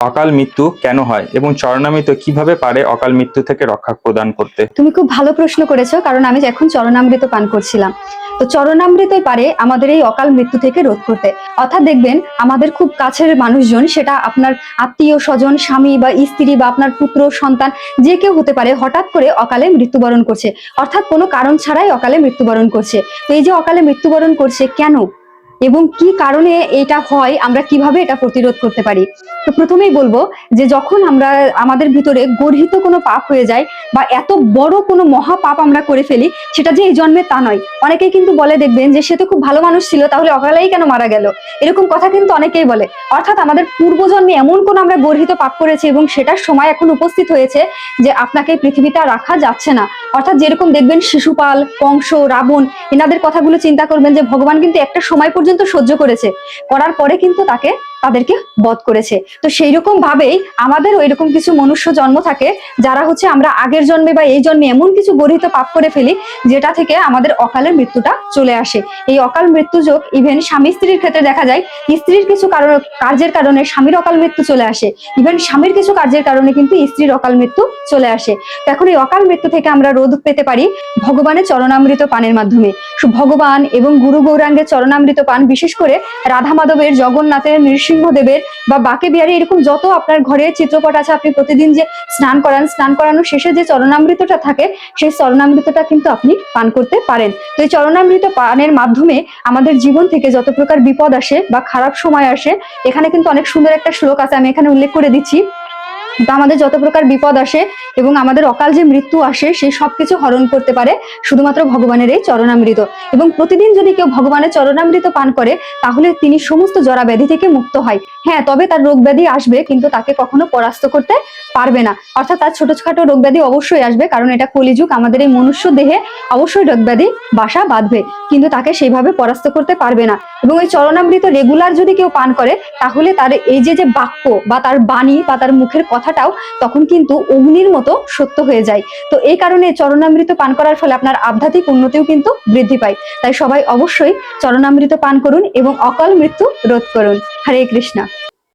অকাল মৃত্যু কেন হয় এবং চরণামৃত কীভাবে পারে অকাল মৃত্যু থেকে রক্ষা প্রদান করতে? তুমি খুব ভালো প্রশ্ন করেছ, কারণ আমি এখন চরণামৃত পান করছিলাম। তো চরণামৃতই পারে আমাদের এই অকাল মৃত্যু থেকে রোধ করতে। অর্থাৎ দেখবেন, আমাদের খুব কাছের মানুষজন, সেটা আপনার আত্মীয় স্বজন, স্বামী বা স্ত্রী বা আপনার পুত্র, সন্তান, যে কেউ হতে পারে, হঠাৎ করে অকালে মৃত্যুবরণ করছে। অর্থাৎ কোনো কারণ ছাড়াই অকালে মৃত্যুবরণ করছে। তো এই যে অকালে মৃত্যুবরণ করছে, কেন? এবং কি কারণে এটা হয়, আমরা কীভাবে এটা প্রতিরোধ করতে পারি? তো প্রথমেই বলব যে যখন আমরা, আমাদের ভিতরে গর্হিত কোনো পাপ হয়ে যায় বা এত বড় কোনো মহা পাপ আমরা করে ফেলি, সেটা যে এই জন্মে তা নয়। অনেকেই কিন্তু বলে দেখবেন যে সে তো খুব ভালো মানুষ ছিল, তাহলে অকালেই কেন মারা গেল? এরকম কথা কিন্তু অনেকেই বলে। অর্থাৎ আমাদের পূর্বজন্মে এমন কোন আমরা গর্হিত পাপ করেছি এবং সেটার সময় এখন উপস্থিত হয়েছে যে আপনাকে পৃথিবীতে রাখা যাচ্ছে না। অর্থাৎ যেরকম দেখবেন শিশুপাল কংস রাবণ, এনাদের কথাগুলো চিন্তা করবেন যে ভগবান কিন্তু একটা সময় পর্যন্ত সহ্য করেছে। করার পরে কিন্তু তাকে তাদেরকে বধ করেছে। তো সেই রকম ভাবেই আমাদের ওই রকম কিছু মনুষ্য জন্ম থাকে, যারা হচ্ছে আমরা আগের জন্মে বা এই জন্মে এমন কিছু গরিত পাপ করে ফেলি, যেটা থেকে আমাদের অকালের মৃত্যুটা চলে আসে। এই অকাল মৃত্যু যোগ ইভেন স্বামী স্ত্রীর ক্ষেত্রে দেখা যায়, স্ত্রীর কিছু কারণ, কার্যের কারণে স্বামীর অকাল মৃত্যু চলে আসে। ইভেন স্বামীর কিছু কার্যের কারণে কিন্তু স্ত্রীর অকাল মৃত্যু চলে আসে। এখন এই অকাল মৃত্যু থেকে আমরা রোধ পেতে পারি ভগবানের চরণামৃত পানের মাধ্যমে। ভগবান এবং গুরু গৌরাঙ্গের চরণামৃত পান বিশেষ করে রাধা মাধবের, জগন্নাথের, নৃসিংহদেবের বা বাকে বিহারী এরকম যত আপনার ঘরে চিত্রপট আছে, আপনি প্রতিদিন যে স্নান করান, স্নান করানোর শেষে যে চরণামৃতটা থাকে, সেই চরণামৃতটা কিন্তু আপনি পান করতে পারেন। তো এই চরণামৃত পানের মাধ্যমে আমাদের জীবন থেকে যত প্রকার বিপদ আসে বা খারাপ সময় আসে, এখানে কিন্তু অনেক সুন্দর একটা শ্লোক আছে, আমি এখানে উল্লেখ করে দিচ্ছি। আমাদের যত প্রকার বিপদ আসে এবং আমাদের অকাল যে মৃত্যু আসে সেই সবকিছু হরণ করতে পারে শুধুমাত্র ভগবানের এই চরণামৃত। এবং প্রতিদিন যদি কেউ ভগবানের চরণামৃত পান করে, তাহলে তিনি সমস্ত জরা ব্যাধি থেকে মুক্ত হয়। হ্যাঁ তবে তার রোগ ব্যাধি আসবে, কিন্তু তাকে কখনো পরাস্ত করতে পারবে না। অর্থাৎ তার ছোটখাটো রোগ ব্যাধি অবশ্যই আসবে, কারণ এটা কলিযুগ, আমাদের এই মনুষ্য দেহে অবশ্যই রোগ ব্যাধি বাসা বাঁধবে, কিন্তু তাকে সেইভাবে পরাস্ত করতে পারবে না। এবং এই চরণামৃত রেগুলার যদি কেউ পান করে, তাহলে তার এই যে যে বাক্য বা তার বাণী বা তার মুখের কথাটাও তখন কিন্তু অগ্নির মতো সত্য হয়ে যায়। তো এই কারণে চরণামৃত পান করার ফলে আপনার আধ্যাত্মিক উন্নতিও কিন্তু বৃদ্ধি পায়। তাই সবাই অবশ্যই চরণামৃত পান করুন এবং অকাল মৃত্যু রোধ করুন। হরে কৃষ্ণা।